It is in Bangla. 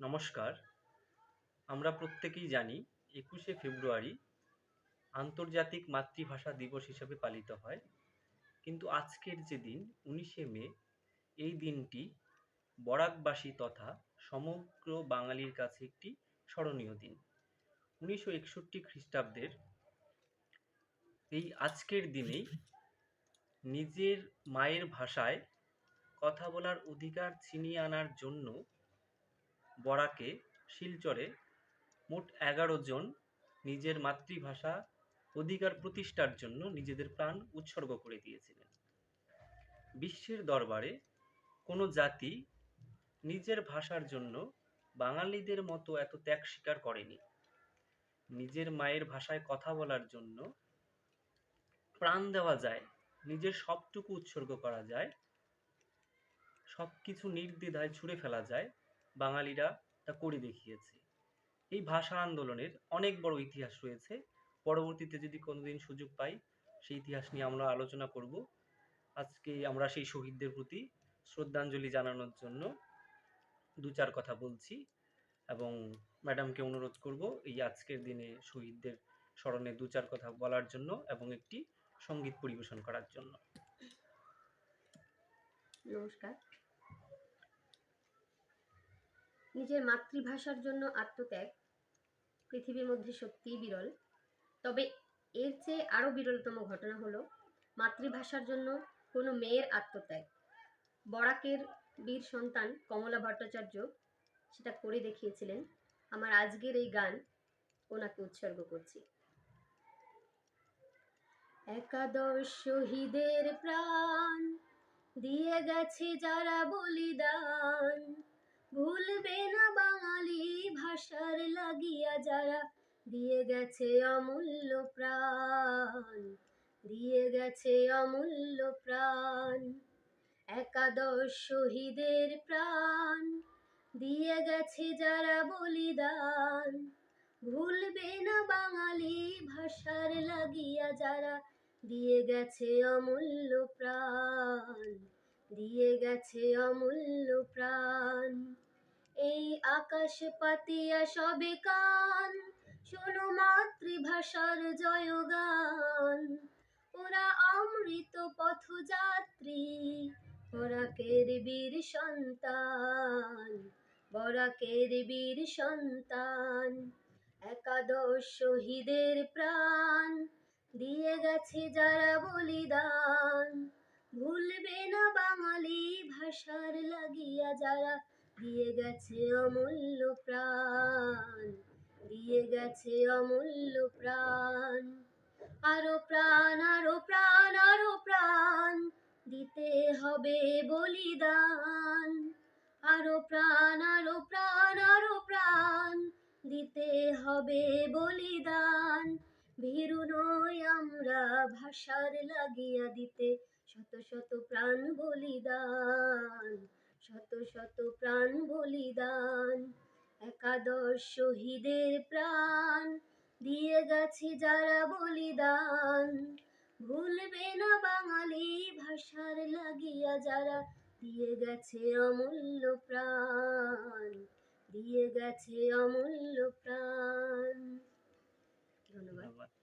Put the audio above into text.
নমস্কার। আমরা প্রত্যেকেই জানি একুশে ফেব্রুয়ারি আন্তর্জাতিক মাতৃভাষা দিবস হিসেবে পালিত হয়। কিন্তু আজকের যে দিন, উনিশে মে, এই দিনটি বরাকবাসী তথা সমগ্র বাঙালির কাছে একটি স্মরণীয় দিন। উনিশশো একষট্টি খ্রিস্টাব্দের এই আজকের দিনেই নিজের মায়ের ভাষায় কথা বলার অধিকার ছিনিয়ে আনার জন্য বরাকে শিলচরে মোট এগারো জন নিজের মাতৃভাষা অধিকার প্রতিষ্ঠার জন্য নিজেদের প্রাণ উৎসর্গ করে দিয়েছিলেন। বিশ্বের দরবারে কোনো জাতি নিজের ভাষার জন্য বাঙালিদের মতো এত ত্যাগ স্বীকার করেনি। নিজের মায়ের ভাষায় কথা বলার জন্য প্রাণ দেওয়া যায়, নিজের সবটুকু উৎসর্গ করা যায় সব কিছু নির্দ্বিধায় ছুঁড়ে ফেলা যায় বাঙালিরা তা করে দেখিয়েছে। এই ভাষা আন্দোলনের অনেক বড় ইতিহাস রয়েছে। পরবর্তীতে যদি কোনোদিন সুযোগ পাই, সেই ইতিহাস নিয়ে আমরা আলোচনা করব। আজকে আমরা সেই শহীদদের প্রতি শ্রদ্ধাঞ্জলি জানানোর জন্য দু চার কথা বলছি এবং ম্যাডামকে অনুরোধ করব এই আজকের দিনে শহীদদের স্মরণে দু চার কথা বলার জন্য এবং একটি সংগীত পরিবেশন করার জন্য। নমস্কার। নিজের মাতৃভাষার জন্য আত্মত্যাগ পৃথিবীর মধ্যে সত্যিই বিরল। তবে এর চেয়ে আরও বিরলতম ঘটনা হলো মাতৃভাষার জন্য কোনো মেয়ের আত্মত্যাগ। বরাকের বীর সন্তান কমলা ভট্টাচার্য সেটা করে দেখিয়েছিলেন, আমার আজকের এই গান ওনাকে উৎসর্গ করছি। একাদশ শহীদের প্রাণ দিয়ে গেছে যারা বলিদান। ভুলবে না বাঙালি ভাষার লাগিয়া যারা। দিয়ে গেছে অমূল্য প্রাণ, দিয়ে গেছে অমূল্য প্রাণ। একাদশ শহীদের প্রাণ, দিয়ে গেছে যারা বলিদান। ভুলবে না বাঙালি ভাষার লাগিয়া যারা, দিয়ে গেছে অমূল্য প্রাণ। দিয়ে গেছে অমূল্য প্রাণ। এই আকাশ পাতিয়া সবে কান, শোনো মাতৃভাষার জয়গান। ওরা অমৃত পথযাত্রী বরাকের বীর সন্তান, বরাকের বীর সন্তান। একাদশ শহীদের প্রাণ, দিয়ে গেছে যারা বলিদান। যারা দিয়ে গেছে অমূল্য প্রাণ, দিয়ে গেছে অমূল্য প্রাণ। আরও প্রাণ আরও প্রাণ আরও প্রাণ দিতে হবে বলিদান। আরও প্রাণ আরও প্রাণ আরও প্রাণ দিতে হবে বলিদান। ভীরু নই আমরা ভাষার লাগিয়া দিতে, শত শত প্রাণ বলিদান। শত শত প্রাণ বলিদান, একাদশ শহীদের প্রাণ দিয়ে গেছে যারা বলিদান। ভুলবে না বাঙালি ভাষার লাগিয়া যারা, দিয়ে গেছে অমূল্য প্রাণ, দিয়ে গেছে অমূল্য প্রাণ। ধন্যবাদ।